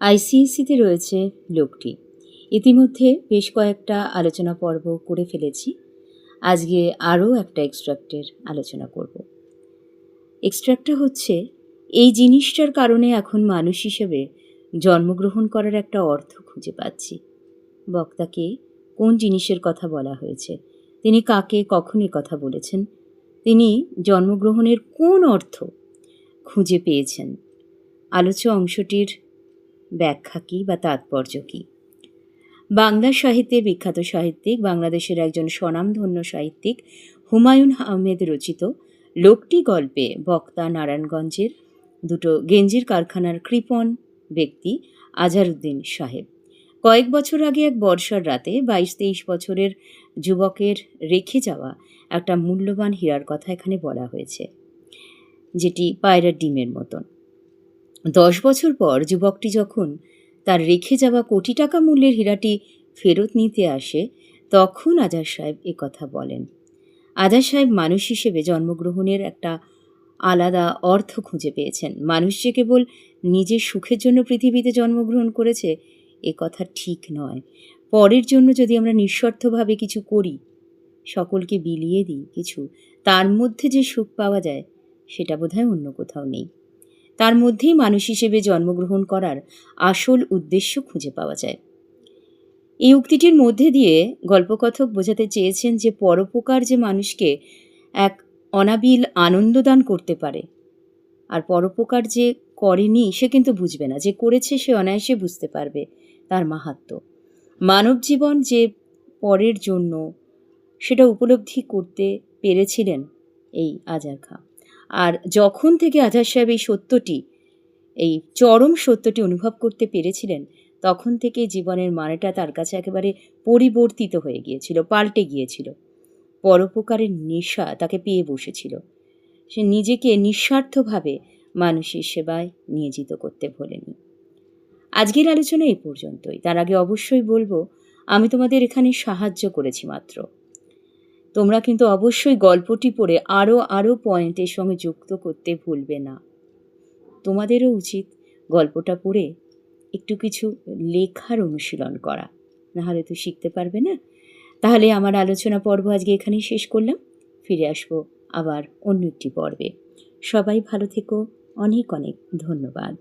আইসিএসসিতে রয়েছে লোকটি। ইতিমধ্যে বেশ কয়েকটা আলোচনা পর্ব করে ফেলেছি। আজকে আরও একটা এক্সট্রাক্টের আলোচনা করব। এক্সট্রাক্টটা হচ্ছে, এই জিনিসটার কারণে এখন মানুষ হিসেবে জন্মগ্রহণ করার একটা অর্থ খুঁজে পাচ্ছি। বক্তাকে কোন জিনিসের কথা বলা হয়েছে? তিনি কাকে কখন কথা বলেছেন? তিনি জন্মগ্রহণের কোন অর্থ খুঁজে পেয়েছেন? আলোচ্য অংশটির ব্যাখ্যা কী বা তাৎপর্য কী? বাংলা সাহিত্যের বিখ্যাত সাহিত্যিক, বাংলাদেশের একজন স্বনামধন্য সাহিত্যিক হুমায়ুন আহমেদ রচিত লোকটি গল্পে বক্তা নারায়ণগঞ্জের দুটো গেঞ্জির কারখানার কৃপণ ব্যক্তি আজহারউদ্দিন সাহেব। কয়েক বছর আগে এক বর্ষার রাতে বাইশ তেইশ বছরের যুবকের রেখে যাওয়া একটা মূল্যবান হীরার কথা এখানে বলা হয়েছে, যেটি পায়রার ডিমের মতন। দশ বছর পর যুবকটি যখন তার রেখে যাওয়া কোটি টাকা মূল্যের হীরাটি ফেরত নিতে আসে, তখন আজাদ সাহেব কথা বলেন। আজাদ সাহেব মানুষ হিসেবে জন্মগ্রহণের একটা আলাদা অর্থ খুঁজে পেয়েছেন। মানুষ যে কেবল নিজের সুখের জন্য পৃথিবীতে জন্মগ্রহণ করেছে, এ কথা ঠিক নয়। পরের জন্য যদি আমরা নিঃস্বার্থভাবে কিছু করি, সকলকে বিলিয়ে দিই কিছু, তার মধ্যে যে সুখ পাওয়া যায়, সেটা বোধহয় অন্য কোথাও নেই। তার মধ্যেই মানুষ হিসেবে জন্মগ্রহণ করার আসল উদ্দেশ্য খুঁজে পাওয়া যায়। এই উক্তিটির মধ্যে দিয়ে গল্পকথক বোঝাতে চেয়েছেন যে পরোপকার যে মানুষকে এক অনাবিল আনন্দদান করতে পারে, আর পরোপকার যে করেনি সে কিন্তু বুঝবে না, যে করেছে সে অনায়াসে বুঝতে পারবে তার মাহাত্ম। মানব জীবন যে পরের জন্য সেটা উপলব্ধি করতে পেরেছিলেন এই আজার খাঁ আর যখন থেকে আজাদ সাহেব এই সত্যটি, এই চরম সত্যটি অনুভব করতে পেরেছিলেন, তখন থেকে জীবনের মানেটা তার কাছে একেবারে পরিবর্তিত হয়ে গিয়েছিল, পাল্টে গিয়েছিল। পরোপকারের নেশা তাকে পেয়ে বসেছিল। সে নিজেকে নিঃস্বার্থভাবে মানুষের সেবায় নিয়োজিত করতে ভোলেনি। আজকের আলোচনা এই পর্যন্তই। তার আগে অবশ্যই বলব, আমি তোমাদের এখানে সাহায্য করেছি মাত্র। তোমরা কিন্তু অবশ্যই গল্পটি পড়ে আরও আরও পয়েন্টের সঙ্গে যুক্ত করতে ভুলবে না। তোমাদেরও উচিত গল্পটা পড়ে একটু কিছু লেখার অনুশীলন করা। নাহলে তো শিখতে পারবে না। তাহলে আমার আলোচনা পর্ব আজকে এখানেই শেষ করলাম। ফিরে আসব আবার অন্য একটি পর্বে। সবাই ভালো থেকো। অনেক অনেক ধন্যবাদ।